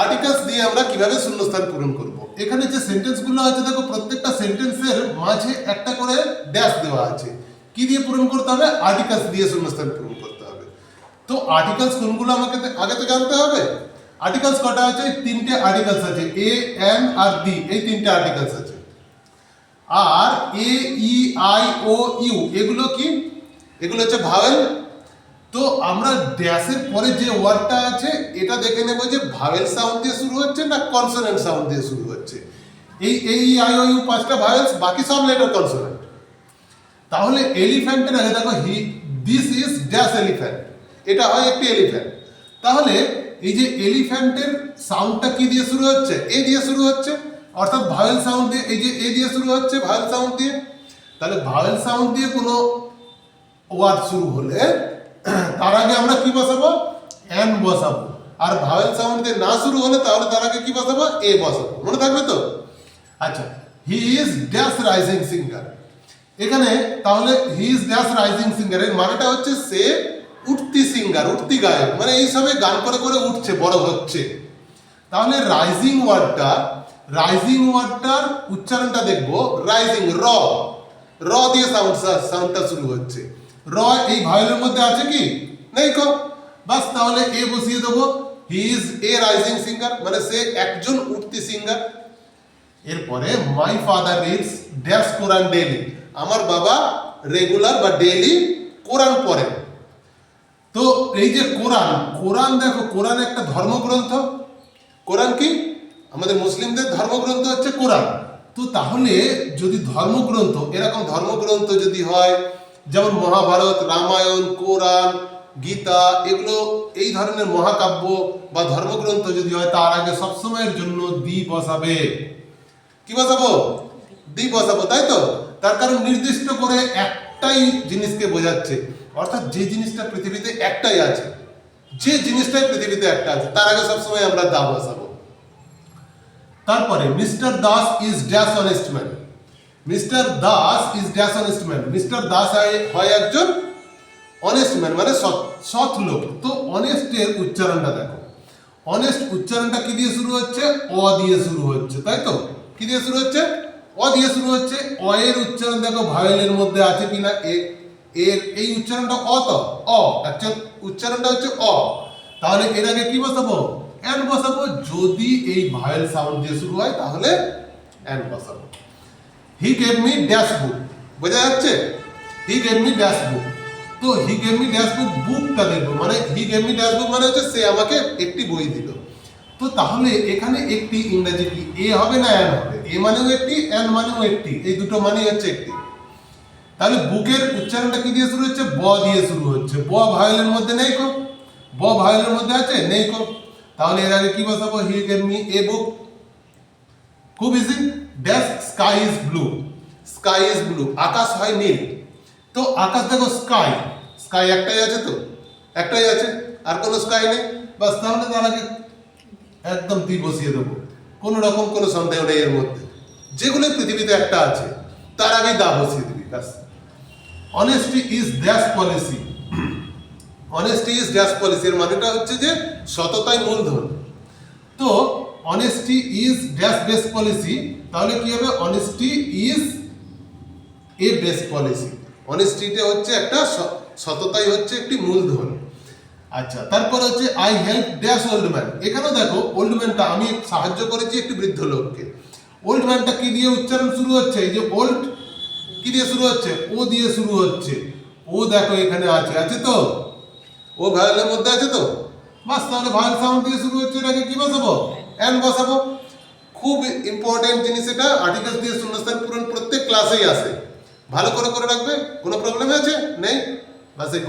Articles দিয়ে আমরা কীভাবে শূন্যস্থান পূরণ করব। এখানে যে সেন্টেন্সগুলো আছে, দেখো, প্রত্যেকটা সেন্টেন্সের মাঝে একটা করে ড্যাশ দেওয়া আছে। কি দিয়ে পূরণ করতে হবে? আর্টিকেলস দিয়ে শূন্যস্থান পূরণ করতে হবে। তো আর্টিকেলস কোনগুলো আমাকে আগে তো জানতে হবে? আর্টিকেলস কটা আছে? তিনটে আর্টিকেলস আছে। এ এন আর ডি এই তিনটে আর্টিকেলস আছে। আর এ ই আই ও ইউ এগুলো কি? এগুলো হচ্ছে ভাওয়েল তো আমরা ড্যাশের পরে যে ওয়ার্ডটা আছে, এটা দেখে নেব যে ভাওয়েল সাউন্ড দিয়ে শুরু হচ্ছে না কনসোনেন্ট সাউন্ড দিয়ে শুরু হচ্ছে। এই এই আই ইউ পাঁচটা ভাওয়েলস বাকি সব লেটার কনসোনেন্ট তাহলে এলিফ্যান্টের আগে দেখো he this is dash elephant এটা হয় একটি এলিফ্যান্ট তাহলে এই যে এলিফ্যান্টের সাউন্ডটা কি দিয়ে শুরু হচ্ছে? এ দিয়ে শুরু হচ্ছে। অর্থাৎ ভাওয়েল সাউন্ড দিয়ে, এই যে এ দিয়ে শুরু হচ্ছে ভাওয়েল সাউন্ড দিয়ে। তাহলে ভাওয়েল সাউন্ড দিয়ে কোনো ওয়ার্ড শুরু হলে তার আগে আমরা কি বসাবো? এন বসাবো। আর ভাওয়েল সাউন্ড দিয়ে না শুরু হলে তাহলে তার আগে কি বসাবো? এ বসাবো। মনে থাকবে তো? আচ্ছা he is dash rising singer. এখানে তাহলে he is dash rising singer. এর মানেটা হচ্ছে সে উঠতি সিঙ্গার, উঠতি গায়ক। মানে এই সবে গান করে করে উঠছে, বড় হচ্ছে। তাহলে রাইজিং ওয়ার্ডটা, রাইজিং ওয়ার্ডটার উচ্চারণটা দেখব। রাইজিং, র। র দিয়ে সাউন্ড, সাউন্ডটা শুরু হচ্ছে। র এই ভায়োলের মধ্যে আছে কি? নেই কো? বাস তাহলে এ বসিয়ে দেবো। He is a rising singer মানে সে একজন উঠতি সিঙ্গার এরপরে my father reads dash Quran daily আমার বাবা রেগুলার বা ডেইলি কোরআন পড়েন তো এই যে কোরআন কোরআন দেখো কোরআন একটা ধর্মগ্রন্থ। কোরআন কি? আমাদের মুসলিমদের ধর্মগ্রন্থ হচ্ছে কোরআন তো তাহলে যদি ধর্মগ্রন্থ, এরকম ধর্মগ্রন্থ যদি হয় যেমন মহাভারত, রামায়ণ, কোরআন, গীতা, এগুলো এই ধরনের মহাকাব্য বা ধর্মগ্রন্থ যদি হয়, তার আগে সবসময়ের জন্য দি বসাবে। কি বসাবো? দি বসাবো, তাই তো? তার কারণ নির্দিষ্ট করে একটাই জিনিসকে বোঝাচ্ছে। অর্থাৎ যে জিনিসটা পৃথিবীতে একটাই আছে, যে জিনিসটাই পৃথিবীতে একটা আছে, তার আগে সবসময় আমরা দা বসাবো। তারপরে mister Das is dash honest man. Mister Das is dash honest man. Mister Das হয়- একজন অনেস্ট ম্যান মানে সৎ সৎ লোক। তো অনেস্টের উচ্চারণটা দেখো। অনেস্ট উচ্চারণটা কি দিয়ে শুরু হচ্ছে? অ দিয়ে শুরু হচ্ছে, তাই তো? কি দিয়ে শুরু হচ্ছে? অ দিয়ে শুরু হচ্ছে। অ এর উচ্চারণ দেখো ভায়োলের মধ্যে আছে কিনা? এ এর এই উচ্চারণটা অ তো? অ। অ্যাকচুয়াল উচ্চারণটা হচ্ছে অ। তাহলে এর আগে কি বসাবো? অ্যান বসাবো। যদি এই ভায়োল সাউন্ড দিয়ে শুরু হয়, তাহলে অ্যান বসাবো। He gave me dash book বোঝা যাচ্ছে? He gave me dash book তো he gave me dash book বুকটা দেখব। মানে he gave me dash book মানে হচ্ছে সে আমাকে একটি বই দিল। তো তাহলে এখানে একটি ইংরেজি কি? এ হবে না অ্যান হবে? এ মানেও একটি অ্যান মানেও একটি। এই দুটো মানেই হচ্ছে একটি। তাহলে বুকের উচ্চারণটা কি দিয়ে শুরু হচ্ছে? ব দিয়ে শুরু হচ্ছে। ব ভায়োলের মধ্যে নেই কো? ব ভায়োলের মধ্যে আছে? নেই কো। তাহলে এর আগে কি বসাবো? He gave me a book খুব easy dash sky is blue sky is blue আকাশ হয় নীল। তো আকাশ দেখো স্কাই স্কাই একটাই আছে তো? একটাই আছে? আর কোনো স্কাই নেই? বাস তাহলে তার আগে একদম তুই বসিয়ে দেবো। কোনো রকম কোনো সন্দেহ নেই এর মধ্যে। যেগুলো পৃথিবীতে একটা আছে, তার আগেই দা বসিয়ে দিবি, ব্যাস। Honesty is dash policy honesty is dash policy এর মানেটা হচ্ছে যে সততাই মূলধন। তো honesty is dash best policy তাহলে কি হবে? Honesty is a best policy অনেস্টিটা হচ্ছে একটা সততাই হচ্ছে একটি মূলধন। আচ্ছা তারপর হচ্ছে I help dash old man এখানেও দেখো ওল্ড ম্যানটা আমি সাহায্য করেছি একটি বৃদ্ধ লোককে। ওল্ড ম্যানটা কি দিয়ে উচ্চারণ শুরু হচ্ছে? এই যে ওল্ড কি দিয়ে শুরু হচ্ছে? ও দিয়ে শুরু হচ্ছে। ও দেখো, এখানে আছে। আছে তো? ও ভায়োলের মধ্যে আছে তো? বাস, তাহলে ভায়োল সাউন্ড দিয়ে শুরু হচ্ছে, এটাকে কি বসাবো? অ্যান বসাবো। খুব ইম্পর্টেন্ট জিনিস এটা। আর্টিকেলস দিয়ে শূন্যস্থান পূরণ প্রত্যেক ক্লাসেই আসে ভালো করে করে রাখবে? কোনো প্রবলেম আছে নেই? বাস এই